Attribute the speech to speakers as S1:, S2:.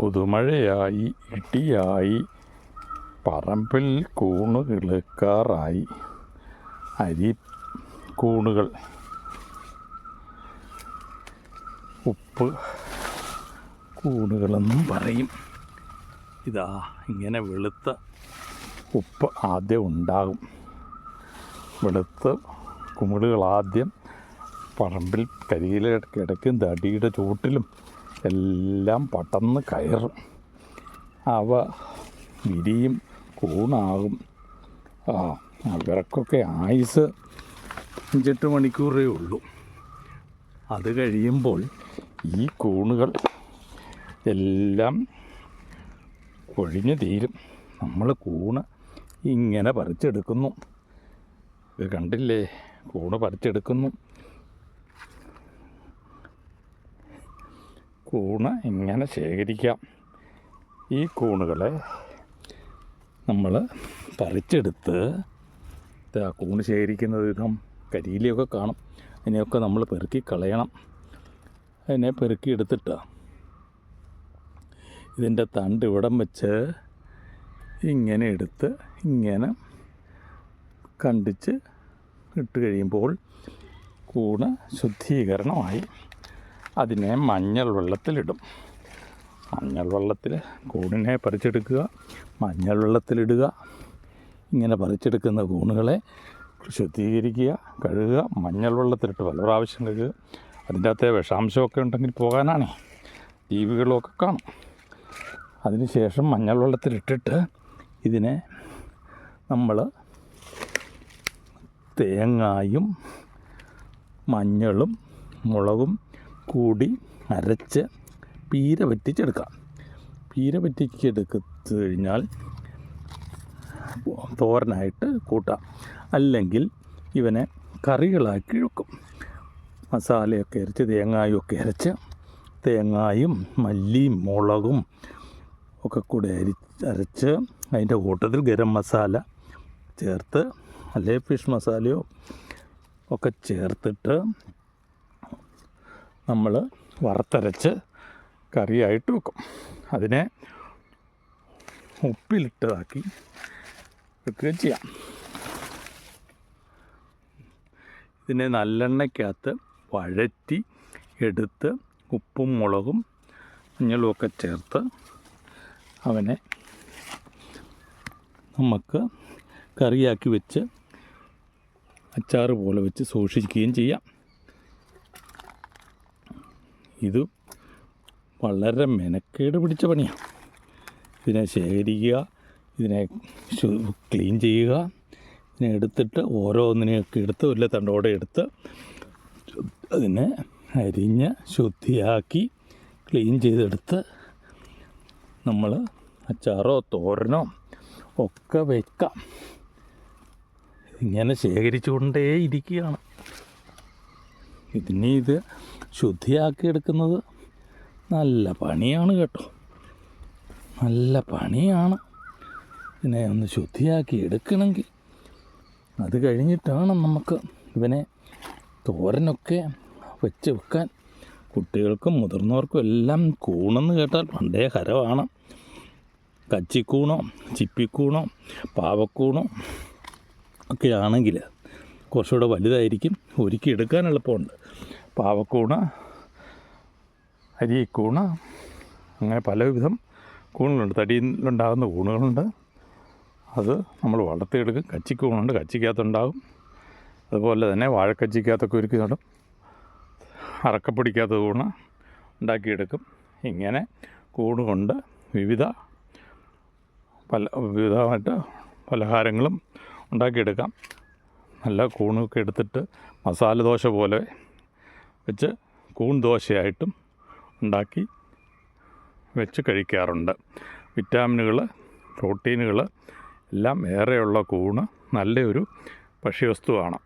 S1: പുതുമഴയായി ഇടിയായി പറമ്പിൽ കൂണ് കിളുക്കാറായി അരി കൂണുകൾ ഉപ്പ് കൂണുകളെന്നും പറയും. ഇതാ ഇങ്ങനെ വെളുത്ത ഉപ്പ് ആദ്യം ഉണ്ടാകും. വെളുത്ത കുമിളുകൾ ആദ്യം പറമ്പിൽ കരിയില കിടക്കും തടിയുടെ ചൂട്ടിലും എല്ലാം പടന്ന് കയറും. അവ വിരിയും കൂണാകും. ആ അവർക്കൊക്കെ ആയുസ് അഞ്ചെട്ട് മണിക്കൂറേ ഉള്ളൂ. അത് കഴിയുമ്പോൾ ഈ കൂണുകൾ എല്ലാം കൊഴിഞ്ഞു തീരും. നമ്മൾ കൂണ് ഇങ്ങനെ പറിച്ചെടുക്കുന്നു. ഇത് കണ്ടില്ലേ? കൂണ് പറിച്ചെടുക്കുന്നു. കൂണ് ഇങ്ങനെ ശേഖരിക്കാം. ഈ കൂണുകളെ നമ്മൾ പറിച്ചെടുത്ത് കൂണ് ശേഖരിക്കുന്ന വിധം കരിയിലൊക്കെ കാണും. അതിനെയൊക്കെ നമ്മൾ പെറുക്കി കളയണം. അതിനെ പെറുക്കി എടുത്തിട്ട്. ഇതിന്റെ തണ്ട് ഇവിടം വെച്ച് ഇങ്ങനെ എടുത്ത് ഇങ്ങനെ കണ്ടിച്ച് ഇട്ട് കഴിയുമ്പോൾ കൂണ് ശുദ്ധീകരണമായി. അതിനെ മഞ്ഞൾ വെള്ളത്തിലിടും. മഞ്ഞൾ വെള്ളത്തിൽ കൂണിനെ പറിച്ചെടുക്കുക. മഞ്ഞൾ വെള്ളത്തിലിടുക. ഇങ്ങനെ പറിച്ചെടുക്കുന്ന കൂണുകളെ ശുദ്ധീകരിക്കുക കഴുകുക മഞ്ഞൾ വെള്ളത്തിലിട്ട് പല പ്രാവശ്യം കഴുകുക. അതിന്റെ അകത്തെ വിഷാംശമൊക്കെ ഉണ്ടെങ്കിൽ പോകാനാണ്. ജീവികളൊക്കെ കാണും. അതിനുശേഷം മഞ്ഞൾ വെള്ളത്തിലിട്ടിട്ട് ഇതിനെ നമ്മൾ തേങ്ങായും മഞ്ഞളും മുളകും കൂടി അരച്ച് പീര വറ്റിച്ചെടുക്കാം. പീര വറ്റിച്ചെടുത്ത് കഴിഞ്ഞാൽ തോരനായിട്ട് കൂട്ടാം. അല്ലെങ്കിൽ ഇവനെ കറികളാക്കി വെക്കും മസാലയൊക്കെ അരച്ച് തേങ്ങായും ഒക്കെ അരച്ച് തേങ്ങായും മല്ലിയും മുളകും ഒക്കെ കൂടെ അരി അരച്ച് അതിന്റെ കൂട്ടത്തിൽ ഗരം മസാല ചേർത്ത് അല്ലെ ഫിഷ് മസാലയോ ഒക്കെ ചേർത്തിട്ട് നമ്മൾ വറുത്തരച്ച് കറിയായിട്ട് വെക്കും. അതിനെ ഉപ്പിലിട്ടതാക്കി വെക്കുകയും ചെയ്യാം. ഇതിനെ നല്ലെണ്ണയ്ക്കകത്ത് വഴറ്റി എടുത്ത് ഉപ്പും മുളകും മഞ്ഞളും ഒക്കെ ചേർത്ത് അവനെ നമുക്ക് കറിയാക്കി വെച്ച് അച്ചാറ് പോലെ വെച്ച് സൂക്ഷിക്കുകയും ചെയ്യാം. ഇത് വളരെ മെനക്കേട് പിടിച്ച പണിയാണ് ഇതിനെ ശേഖരിക്കുക ഇതിനെ ക്ലീൻ ചെയ്യുക ഇതിനെ എടുത്തിട്ട് ഓരോന്നിനെയൊക്കെ എടുത്ത് വലിയ തണ്ടോടെ എടുത്ത് അതിനെ അരിഞ്ഞ് ശുദ്ധിയാക്കി ക്ലീൻ ചെയ്തെടുത്ത് നമ്മൾ അച്ചാറോ തോരനോ ഒക്കെ വെക്കാം. ഇങ്ങനെ ശേഖരിച്ചുകൊണ്ടേ ഇരിക്കുകയാണ് ഇതിനെ ഇത് ശുദ്ധിയാക്കി എടുക്കുന്നത് നല്ല പണിയാണ് കേട്ടോ. നല്ല പണിയാണ്. ഇതിനെ ഒന്ന് ശുദ്ധിയാക്കി എടുക്കണമെങ്കിൽ അത് കഴിഞ്ഞിട്ടാണ് നമുക്ക് ഇവനെ തോരനൊക്കെ വെച്ച് വെക്കാൻ. കുട്ടികൾക്കും മുതിർന്നവർക്കും എല്ലാം കൂണെന്ന് കേട്ടാൽ പണ്ടേ ഹരമാണ്. കച്ചിക്കൂണോ ചിപ്പിക്കൂണോ പാവക്കൂണോ ഒക്കെ ആണെങ്കിൽ കുറച്ചുകൂടെ വലുതായിരിക്കും. ഒരുക്കി എടുക്കാൻ എളുപ്പമുണ്ട്. പാവക്കൂണ അരിക്കൂണ അങ്ങനെ പലവിധം കൂണുകളുണ്ട്. തടിയിലുണ്ടാകുന്ന കൂണുകളുണ്ട്. അത് നമ്മൾ വളർത്തിയെടുക്കും. കച്ചിക്കൂണുണ്ട്. കച്ചിക്കകത്തുണ്ടാകും. അതുപോലെ തന്നെ വാഴക്കച്ചിക്കകത്തൊക്കെ ഒരുക്കി നടും. അറക്കപ്പൊടിക്കകത്ത് കൂണ് ഉണ്ടാക്കിയെടുക്കും. ഇങ്ങനെ കൂണ് കൊണ്ട് വിവിധ പല വിവിധമായിട്ട് പലഹാരങ്ങളും ഉണ്ടാക്കിയെടുക്കാം. നല്ല കൂണൊക്കെ എടുത്തിട്ട് മസാല ദോശ പോലെ വെച്ച് കൂൺ ദോശയായിട്ടും ഉണ്ടാക്കി വെച്ച് കഴിക്കാറുണ്ട്. വിറ്റാമിനുകൾ പ്രോട്ടീനുകൾ എല്ലാം ഏറെയുള്ള കൂണ് നല്ലൊരു ഭക്ഷ്യവസ്തുവാണ്.